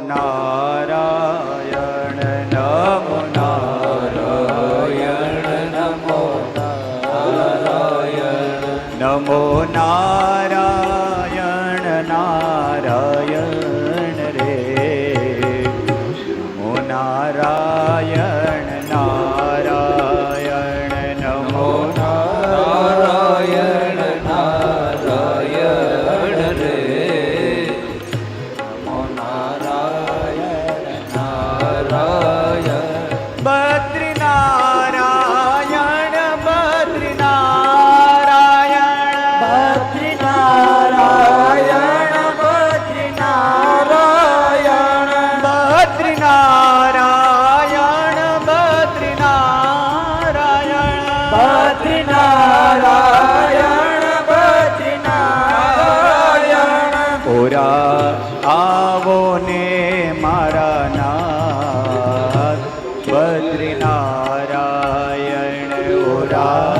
નારાયણ નમો નારાયણ નમો નારાયણ નમો નારાયણ 할렐루야.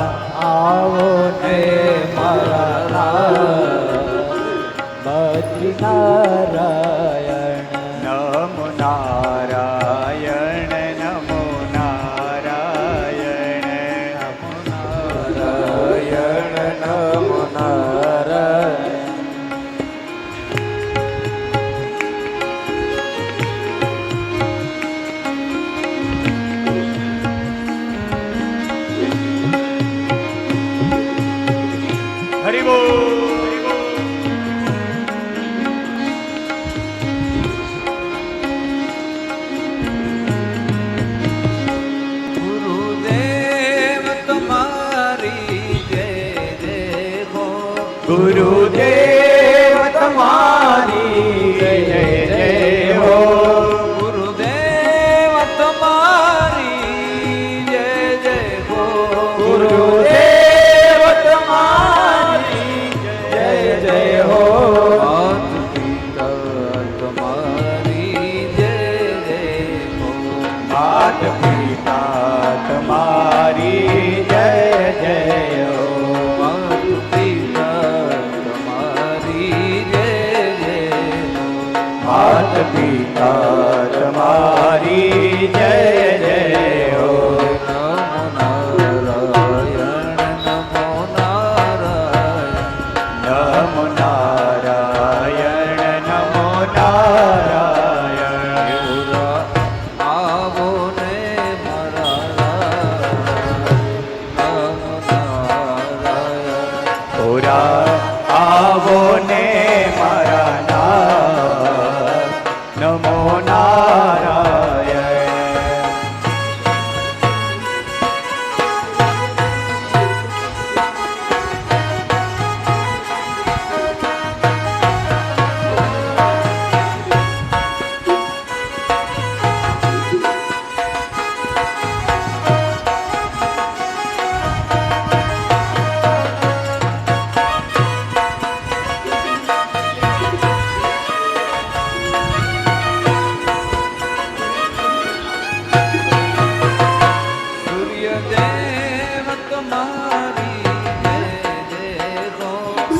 পাবনে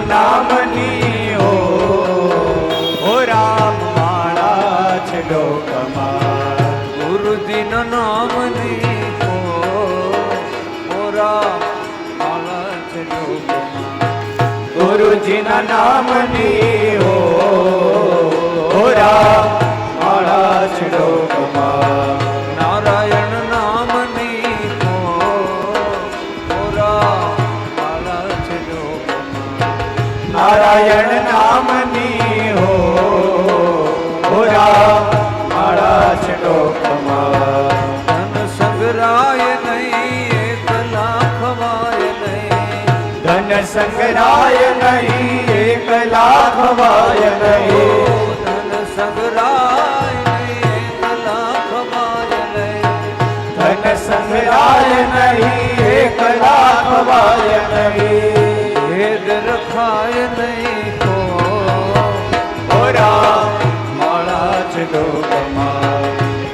નામની હો હો રામ માળા છે લોકમાં. ગુરુજીના નામની હો હો રામ માળા છે લોકમાં. ગુરુજીના નામની હો હો રામ નારાયણ નામની હો. હો રામ માળા છે લોકમાં ધન સંગરાય નહીં એકલા ખવાય નહીં. ધન સંગરાય નહીં એક ખવાય વાય નહીં. ધન સંગરાય નહીં એકલા ખવાય નહીં. ધન સંગરાય નહીં એક ખવાય નહીં. રખાય નહીં તો. ઓરા માળા જ લોકમાં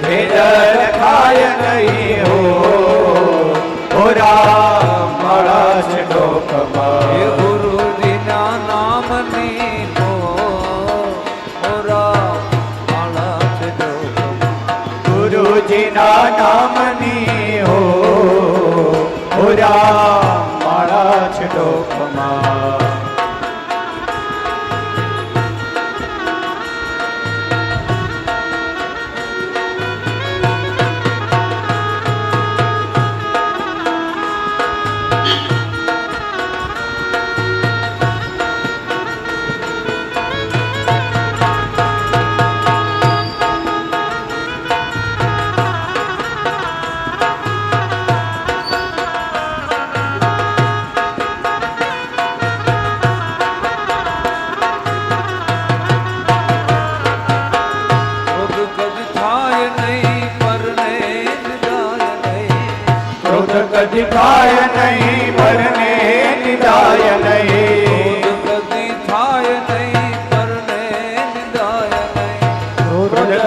ભેદ રખાય નહીં હો. ઓરા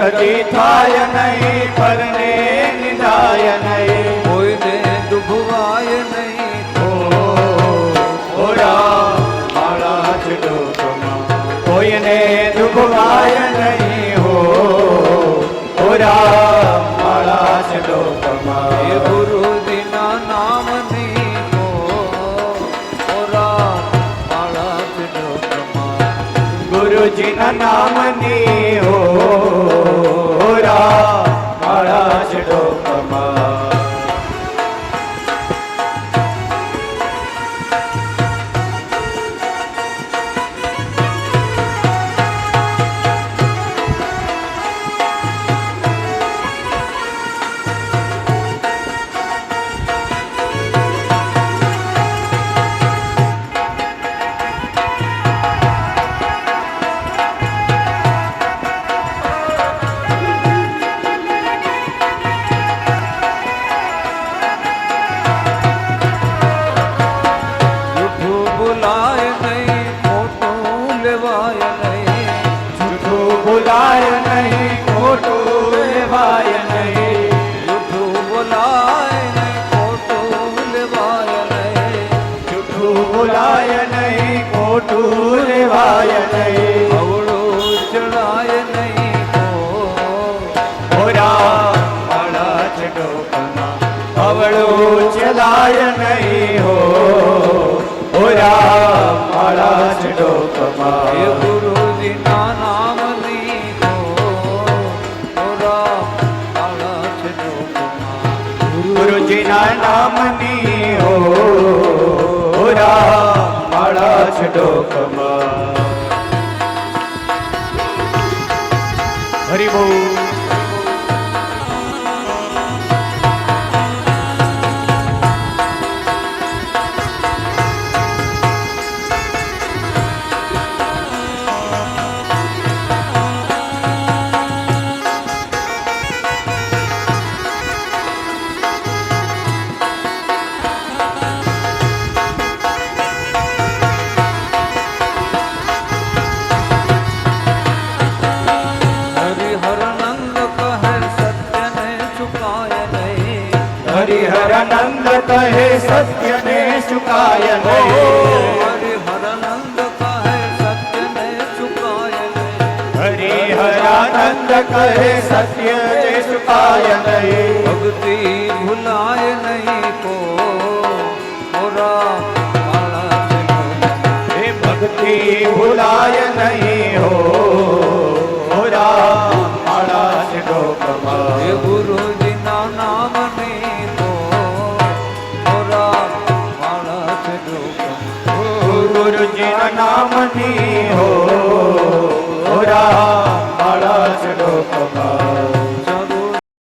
કદી થાય નહીં પરને નિધાય નહીં. કોઈને દુભવાય નહીં. ઓ ઓરા માળા છે લોકમાં કોઈને દુભવાય નહીં હો ઓરા માળા છે હે લોકમાં ગુરુજીના નામની ઓ ઓરા માળા છે લોકમાં. ગુરુજીના નામની ચલાય નહીં હો. ઓરા માળા છે હે ડોકમાં ગુરુજીના લોકમાં. ગુરુજીના નામની હો ઓરા માળા છે ડોકમાં હરિ हरि हर नंद कहे सत्य ने चुकाय हरि हर नंद कहे सत्य ने चुकाय हरिहरानंद कहे सत्य ने चुकाय नहीं। भक्ति भुलाय नहीं को मोरा भक्ति भुलाय नहीं